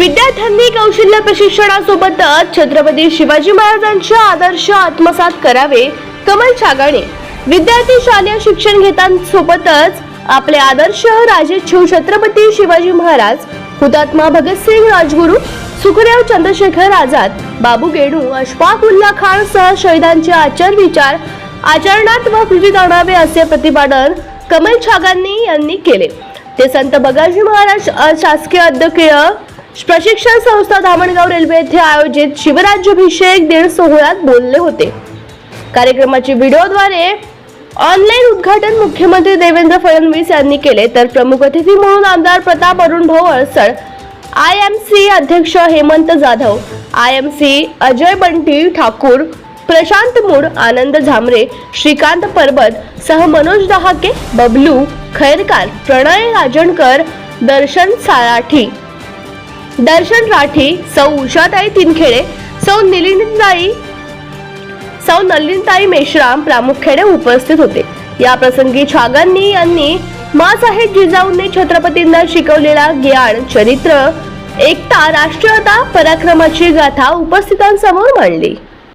विद्यार्थ्यांनी कौशल्य प्रशिक्षणासोबतच छत्रपती शिवाजी महाराजांचे आदर्श आत्मसात करावे कमल छागाणे. विद्यार्थी शालेय शिक्षण घेतांसोबतच आपले आदर्श राजे छत्रपती शिवाजी महाराज हुतात्मा भगतसिंग राजगुरू सुखदेव चंद्रशेखर आझाद बाबू गेणू अशफाक उल्ला खान सह शहीदांचे आचार विचार आचरणात व कृतीत आणावे असे प्रतिपादन कमल छागांनी यांनी केले. ते संत बगाजी महाराज शासकीय अध्यक्ष प्रशिक्षण संस्था धामणगाव रेल्वे येथे आयोजित शिवराज्याभिषेक दिन सोहळ्यात बोलले होते. कार्यक्रमाचे व्हिडिओद्वारे ऑनलाईन उद्घाटन मुख्यमंत्री देवेंद्र फडणवीस यांनी केले. तर प्रमुख अतिथी म्हणून आमदार Pratap Arun भोवळसळ I M C अध्यक्ष Hemant Jadhav I M C Ajay Bunty Thakur Prashant mood Anand Zamre Shrikant Parbat सह मनोज दहाके बबलू खैरकार प्रणय राजणकर दर्शन साराठी दर्शन राठी सौ उषाताई तिनखेडे सौ निलिनताई सौ नलिनताई मेश्राम प्रामुख्याने उपस्थित होते. या प्रसंगी छागांनी यांनी मासाहेब जिजाऊंनी छत्रपतींना शिकवलेला ज्ञान चरित्र एकता राष्ट्रीयता पराक्रमाची गाथा उपस्थितांसमोर मांडली.